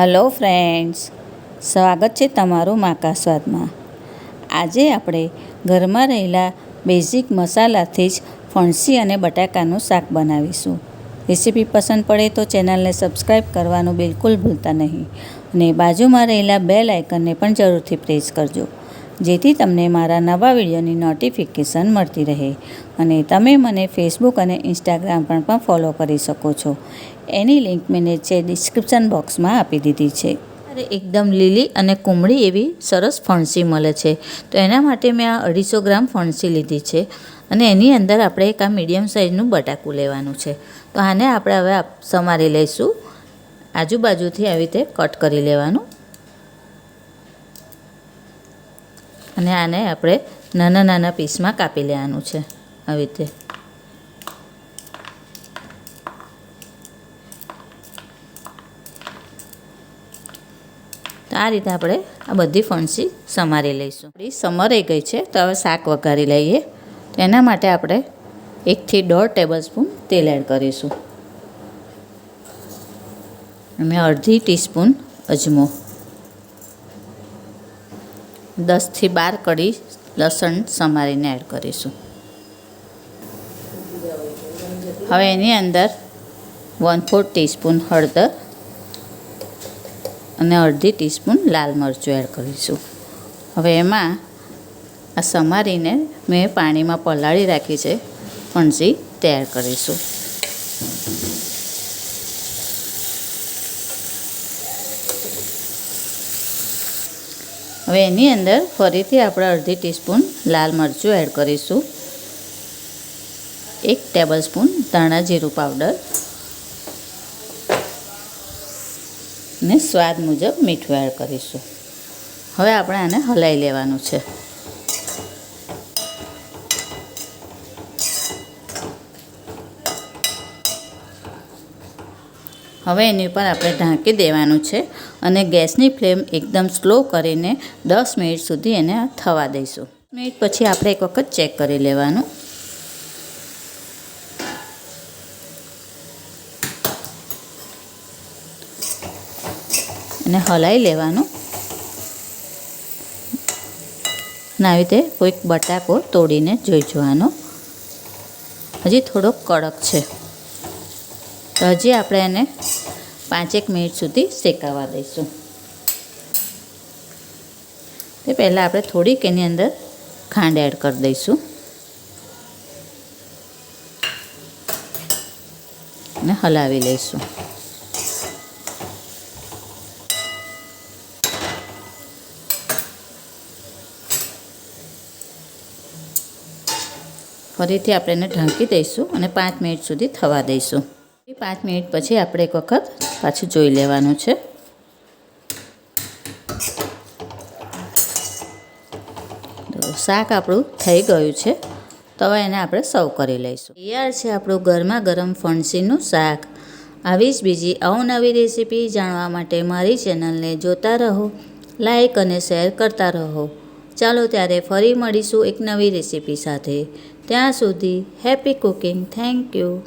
Hello friends સ્વાગત છે તમારું માકા સ્વાદમાં. આજે આપણે ઘરમાં રહેલા બેઝિક મસાલાથી જ ફણસી અને બટાકાનું શાક બનાવીશું. રેસીપી પસંદ પડે તો ચેનલને સબસ્ક્રાઈબ કરવાનું બિલકુલ ભૂલતા નહીં. અને બાજુમાં રહેલા બેલ આઇકનને પણ જરૂરથી પ્રેસ કરજો. જેથી તમને મારા નવા વિડીયોની નોટિફિકેશન મળતી રહે. અને તમે મને ફેસબુક અને ઇન્સ્ટાગ્રામ પર પણ ફોલો કરી શકો છો. એની લિંક મેં નીચે ડિસ્ક્રિપ્શન બોક્સમાં આપી દીધી છે. એકદમ લીલી અને કુમળી એવી સરસ ફણસી મળે છે. તો એના માટે મેં આ અઢીસો ગ્રામ ફણસી લીધી છે. અને એની અંદર આપણે એક આ મીડિયમ સાઇઝનું બટાકું લેવાનું છે. તો આને આપણે હવે સમારી લઈશું. આજુબાજુથી આવી રીતે કટ કરી લેવાનું. અને આને આપણે નાના નાના પીસમાં કાપી લેવાનું છે આવી રીતે. તો આ રીતે આપણે આ બધી ફણસી સમારી લઈશું. સમારાઈ ગઈ છે, તો હવે શાક વઘારી લઈએ. તો એના માટે આપણે એકથી દોઢ ટેબલ સ્પૂન તેલ એડ કરીશું. અને અડધી ટીસ્પૂન અજમો. દસથી બાર કડી લસણ સમારીને એડ કરીશું. હવે એની અંદર વન ફોર ટીસ્પૂન હળદર અને અડધી ટીસ્પૂન લાલ મરચું એડ કરીશું. હવે એમાં આ સમારીને મેં પાણીમાં પલાળી રાખી છે ફણસી તૈયાર કરીશું. હવે એની અંદર ફરીથી આપણે અડધી ટીસ્પૂન લાલ મરચું એડ કરીશું. એક ટેબલ સ્પૂન ધાણા જીરું પાવડર ને સ્વાદ મુજબ મીઠું એડ કરીશું. હવે આપણે આને હલાવી લેવાનું છે. હવે એની ઉપર આપણે ઢાંકી દેવાનું છે અને ગેસની ફ્લેમ એકદમ સ્લો કરીને દસ મિનિટ સુધી એને થવા દઈશું. મિનિટ પછી આપણે એક વખત ચેક કરી લેવાનું. અને હલાવી લેવાનું. અને આવી રીતે કોઈક બટાકો તોડીને જોઈ જોવાનો. હજી થોડોક કડક છે. તો હજી આપણે એને પાંચેક મિનિટ સુધી શેકાવા દઈશું. તે પહેલાં આપણે થોડીક એની અંદર ખાંડ એડ કરી દઈશું. અને હલાવી લઈશું. ફરીથી આપણે એને ઢાંકી દઈશું અને પાંચ મિનિટ સુધી થવા દઈશું. પાંચ મિનિટ પછી આપણે એક વખત પાછું જોઈ લેવાનું છે. શાક આપણું થઈ ગયું છે. તો હવે એને આપણે સર્વ કરી લઈશું. તૈયાર છે આપણું ગરમા ગરમ ફણસીનું શાક. આવી જ બીજી અવનવી રેસીપી જાણવા માટે મારી ચેનલને જોતા રહો, લાઈક અને શેર કરતા રહો. ચાલો ત્યારે ફરી મળીશું એક નવી રેસીપી સાથે. ત્યાં સુધી હેપી કુકિંગ. Thank you.